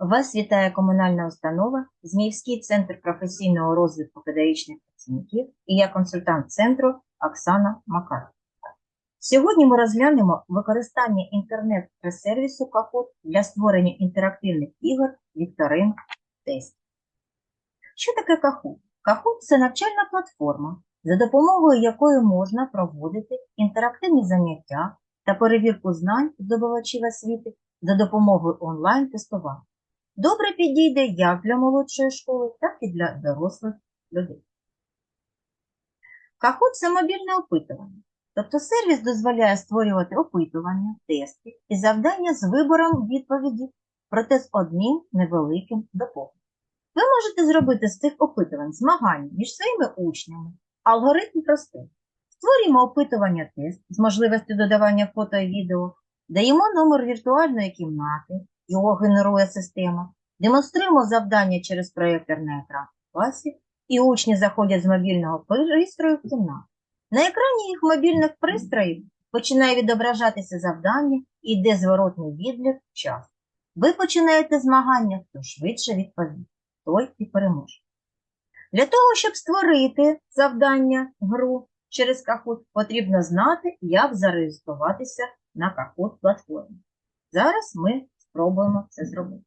Вас вітає комунальна установа Зміївський центр професійного розвитку педагогічних працівників і я консультант центру Оксана Макар. Сьогодні ми розглянемо використання інтернет-сервісу Kahoot для створення інтерактивних ігор, вікторин, тестів. Що таке Kahoot? Kahoot – це навчальна платформа, за допомогою якої можна проводити інтерактивні заняття та перевірку знань здобувачів освіти за допомогою онлайн-тестування. Добре підійде як для молодшої школи, так і для дорослих людей. Kahoot – це мобільне опитування. Тобто сервіс дозволяє створювати опитування, тести і завдання з вибором відповіді, проте з одним невеликим доповненням. Ви можете зробити з цих опитувань змагання між своїми учнями. Алгоритм простий. Створюємо опитування тест з можливістю додавання фото і відео, даємо номер віртуальної кімнати, його генерує система, демонструємо завдання через проєктор на екран в класі, і учні заходять з мобільного пристрою в кімнату. На екрані їх мобільних пристроїв починає відображатися завдання і йде зворотний відлік час. Ви починаєте змагання, хто швидше відповість, той і переможе. Для того, щоб створити завдання, гру через Kahoot, потрібно знати, як зареєструватися на Kahoot платформі. Зараз ми спробуємо це зробити.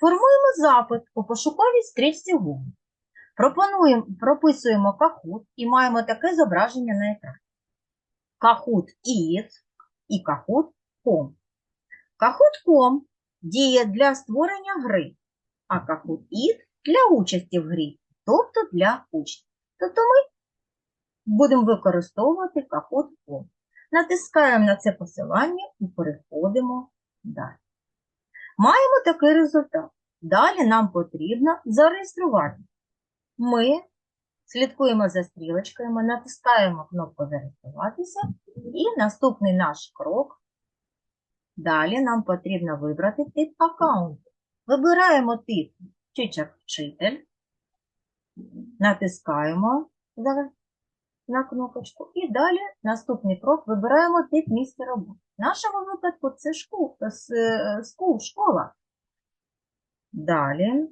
Формуємо запит у пошуковій стрічці Google. Пропонуємо, прописуємо Kahoot і маємо таке зображення на екрані. Kahoot It і Kahoot.com. Kahoot.com діє для створення гри, а Kahoot It для участі в грі, тобто для учнів. Тобто ми будемо використовувати Kahoot.com. Натискаємо на це посилання і переходимо далі. Маємо такий результат. Далі нам потрібно зареєструватися. Ми слідкуємо за стрілочкою, ми натискаємо кнопку Зареєструватися і наступний наш крок. Далі нам потрібно вибрати тип аккаунту. Вибираємо тип Чичак вчитель, натискаємо на кнопочку і далі наступний крок вибираємо тип місця роботи. В нашому випадку це скул, школа. Далі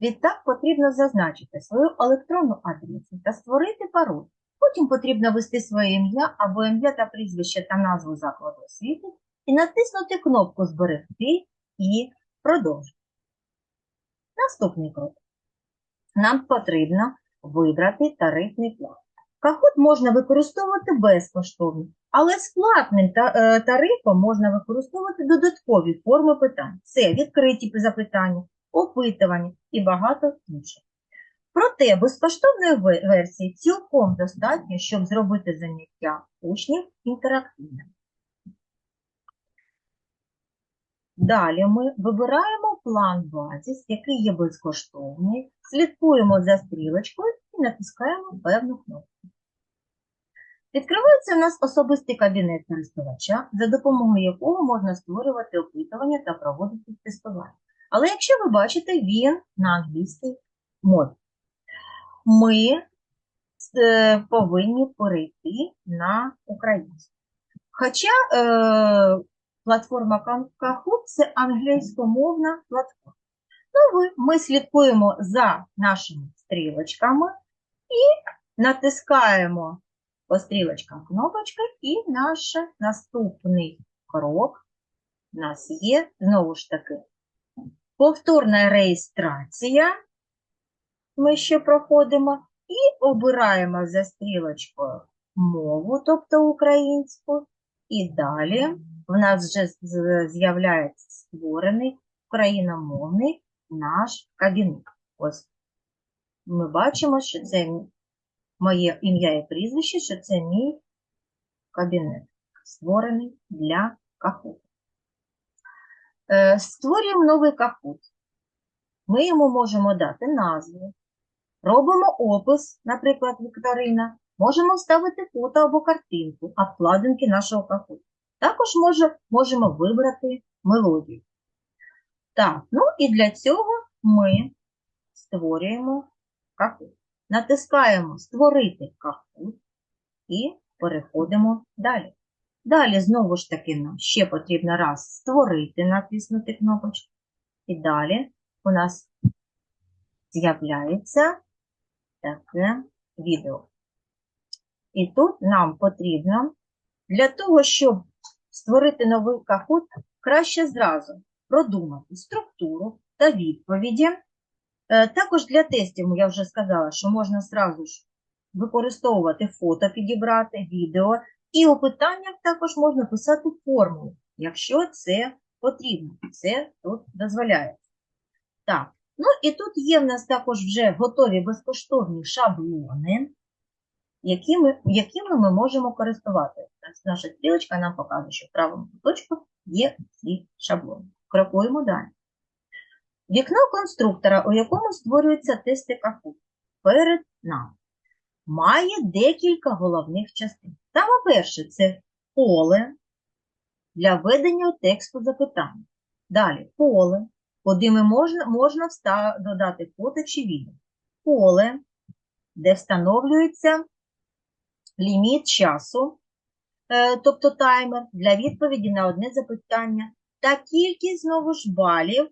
Відтак потрібно зазначити свою електронну адресу та створити пароль. Потім потрібно ввести своє ім'я або ім'я та прізвище та назву закладу освіти і натиснути кнопку Зберегти і продовжити. Наступний крок. Нам потрібно вибрати тарифний план. Кахот можна використовувати безкоштовно, але з платним тарифом можна використовувати додаткові форми питань. Це відкриті запитання, опитування і багато інших. Проте безкоштовної версії цілком достатньо, щоб зробити заняття учнів інтерактивним. Далі ми вибираємо план базіс, який є безкоштовний, слідкуємо за стрілочкою і натискаємо певну кнопку. Відкривається у нас особистий кабінет користувача, за допомогою якого можна створювати опитування та проводити тестування. Але якщо ви бачите, він на англійській мові. Ми е, повинні перейти на українську. Хоча е, платформа Kahoot – це англійськомовна платформа. Ну, Ми слідкуємо за нашими стрілочками і натискаємо по стрілочкам кнопочки, і наш наступний крок у нас є, знову ж таки, повторна реєстрація. Ми ще проходимо, і обираємо за стрілочкою мову, тобто українську, і далі в нас вже з'являється створений україномовний наш кабінет. Ось ми бачимо, що це моє ім'я і прізвище, що це мій кабінет, створений для Кахуту. Е, створюємо новий кахут. Ми йому можемо дати назву, робимо опис, наприклад, вікторина, можемо вставити фото або картинку, обкладинки нашого кахуту. Також може, можемо вибрати мелодію. Так, ну і для цього ми створюємо кахут. Натискаємо Створити кахут і переходимо далі. Далі, знову ж таки, нам ще потрібно раз створити, натиснути кнопочку. І далі у нас з'являється таке відео. І тут нам потрібно для того, щоб створити новий Kahoot, краще зразу продумати структуру та відповіді. Е, Також для тестів я вже сказала, що можна зразу ж використовувати фото, підібрати, відео, і у питаннях також можна писати формулу, якщо це потрібно. Це тут дозволяється. Так, ну і тут є в нас також вже готові безкоштовні шаблони, якими, якими ми можемо користуватися. Наша стрілочка нам показує, що в правому куточку є ці шаблони. Крокуємо далі. Вікно конструктора, у якому створюються тести Kahoot, перед нами, має декілька головних частин. Саме перше це поле для введення тексту запитання. Далі поле, куди ми можна, можна вста- додати фото чи відео. Поле, де встановлюється ліміт часу, е, тобто таймер для відповіді на одне запитання, та кількість знову ж балів,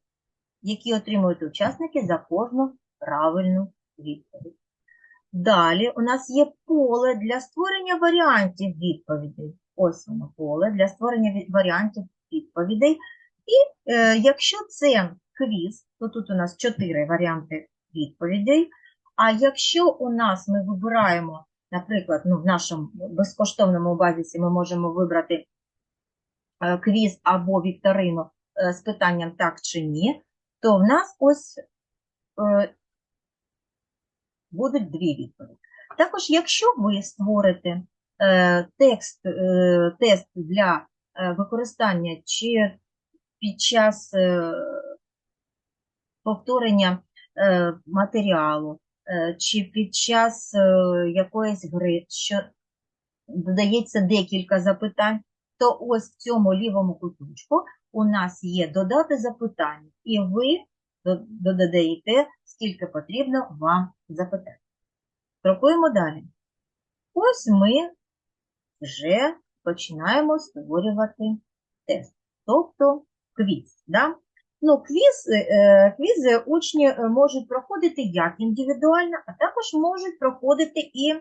які отримують учасники за кожну правильну відповідь. Далі у нас є поле для створення варіантів відповідей. Ось воно поле для створення варіантів відповідей. І е, якщо це квіз, то тут у нас чотири варіанти відповідей. А якщо у нас ми вибираємо, наприклад, ну, в нашому безкоштовному базісі ми можемо вибрати е, квіз або вікторину е, з питанням так чи ні, то в нас ось е, будуть дві відповіді. Також, якщо ви створите текст, тест для використання чи під час повторення матеріалу, чи під час е, якоїсь гри, що додається декілька запитань, то ось в цьому лівому куточку у нас є додати запитання, і ви додаєте, скільки потрібно вам запитань. Крокуємо далі. Ось ми вже починаємо створювати тест, тобто квіз. Да? Ну, квіз, е, квізи учні е, можуть проходити як індивідуально, а також можуть проходити і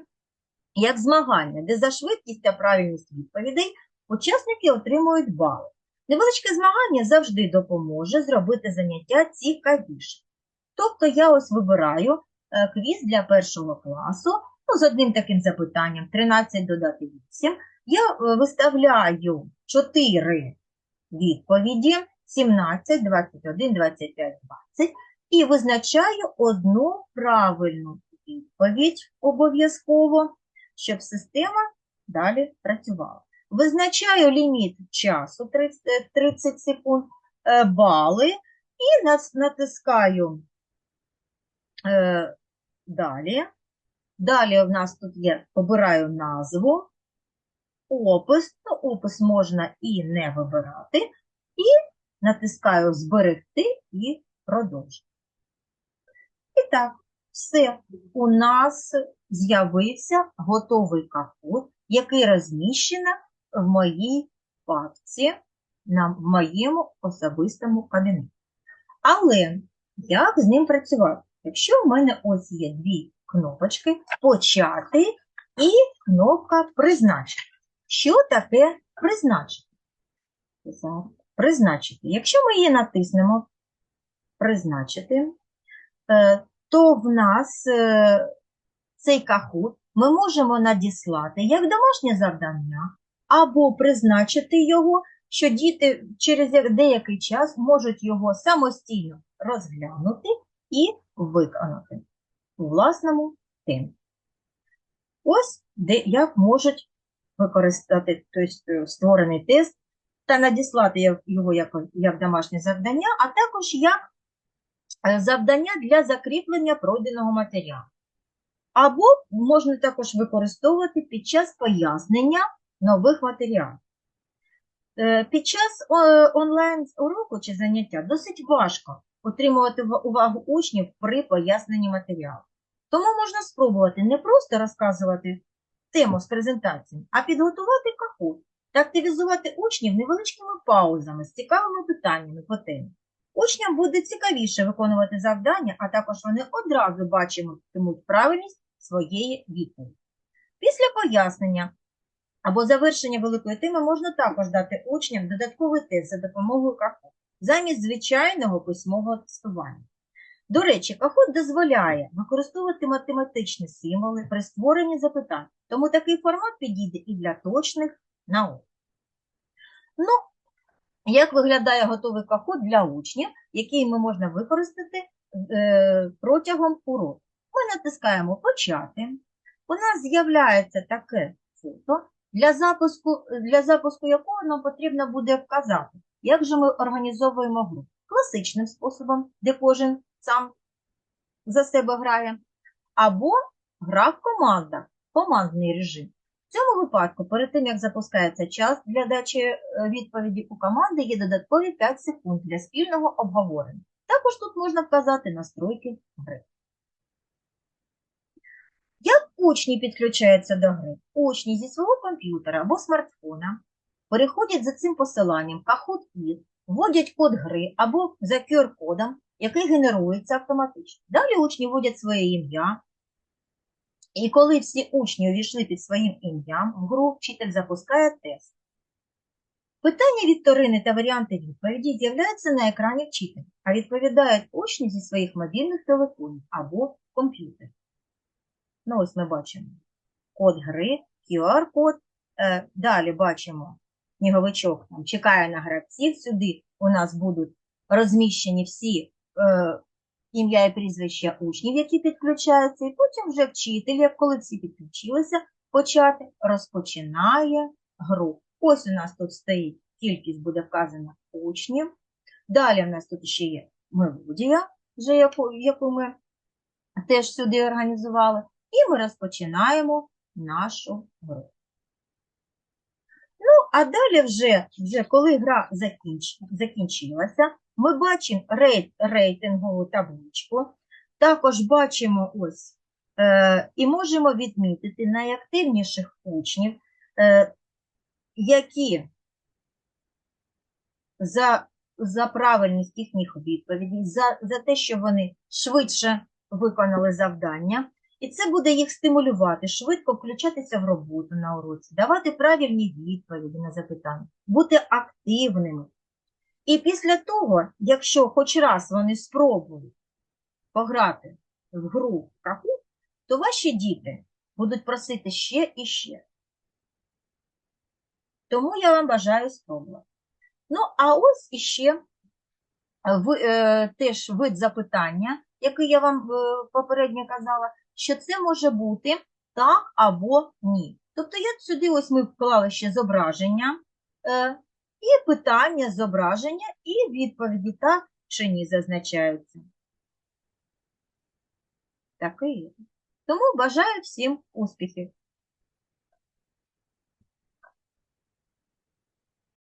як змагання, де за швидкість та правильність відповідей учасники отримують бали. Невеличке змагання завжди допоможе зробити заняття цікавіше. Тобто я ось вибираю е, квіз для першого класу, ну, з одним таким запитанням 13 додати 8. Я виставляю 4 відповіді 17, 21, 25, 20 і визначаю одну правильну відповідь обов'язково, щоб система далі працювала. Визначаю ліміт часу 30, е, 30 секунд, е, бали і натискаю е, далі. Далі в нас тут є, обираю назву, опис, ну, опис можна і не вибирати, і натискаю зберегти і продовжити. І так, все, у нас з'явився готовий капот, який розміщено в моїй папці, на, в моєму особистому кабінеті. Але як з ним працювати? Якщо в мене ось є дві кнопочки почати і кнопка призначити. Що таке призначити? Зараз. Призначити. Якщо ми її натиснемо призначити, е, то в нас е, цей кахут ми можемо надіслати як домашнє завдання, або призначити його, що діти через деякий час можуть його самостійно розглянути і виконати у власному темпі. Ось де як можуть використати тобто, створений тест та надіслати його як, як домашнє завдання, а також як е, завдання для закріплення пройденого матеріалу. Або можна також використовувати під час пояснення нових матеріалів. Е, Під час онлайн-уроку чи заняття досить важко отримувати увагу учнів при поясненні матеріалу. Тому можна спробувати не просто розказувати тему з презентацією, а підготувати кахут та активізувати учнів невеличкими паузами з цікавими питаннями по темі. Учням буде цікавіше виконувати завдання, а також вони одразу бачитимуть правильність своєї відповіді. Після пояснення або завершення великої теми можна також дати учням додатковий тест за допомогою Kahoot замість звичайного письмового тестування. До речі, Kahoot дозволяє використовувати математичні символи при створенні запитань, тому такий формат підійде і для точних наук. Ну, як виглядає готовий Kahoot для учнів, який ми можна використати е, протягом уроку? Ми натискаємо Почати. У нас з'являється таке фото, для запуску, для запуску якого нам потрібно буде вказати, як же ми організовуємо гру. Класичним способом, де кожен сам за себе грає, або гра в командах, командний режим. В цьому випадку, перед тим, як запускається час для дачі е, відповіді у команди, є додаткові 5 секунд для спільного обговорення. Також тут можна вказати настройки гри. Як учні підключаються до гри? Учні зі свого комп'ютера або смартфона переходять за цим посиланням Kahoot Kit, вводять код гри або за QR-кодом, який генерується автоматично. Далі учні вводять своє ім'я. І коли всі учні увійшли під своїм ім'ям в гру, вчитель запускає тест. Питання вікторини та варіанти відповіді з'являються на екрані вчителя, а відповідають учні зі своїх мобільних телефонів або комп'ютерів. Ну, ось ми бачимо код гри, QR-код. Е, далі бачимо сніговичок там чекає на гравців. Сюди у нас будуть розміщені всі е, ім'я і прізвища учнів, які підключаються, і потім вже вчитель, як коли всі підключилися, почати розпочинає гру. Ось у нас тут стоїть кількість буде вказана учнів. Далі у нас тут ще є мелодія, вже яку, яку ми теж сюди організували. І ми розпочинаємо нашу гру. Ну, а далі вже, вже коли гра закінч, закінчилася, ми бачимо рейт, рейтингову табличку, також бачимо ось е, і можемо відмітити найактивніших учнів, е, які за, за правильність їхніх відповідей, за, за те, що вони швидше виконали завдання. І це буде їх стимулювати, швидко включатися в роботу на уроці, давати правильні відповіді на запитання, бути активними. І після того, якщо хоч раз вони спробують пограти в гру Kahoot, то ваші діти будуть просити ще і ще. Тому я вам бажаю спробувати. Ну, а ось іще ви, е, теж вид запитання, який я вам е, попередньо казала, що це може бути так або ні. Тобто, я сюди ось ми вклали ще зображення, е, і питання, зображення, і відповіді так чи ні зазначаються. Так і є. Тому бажаю всім успіхів!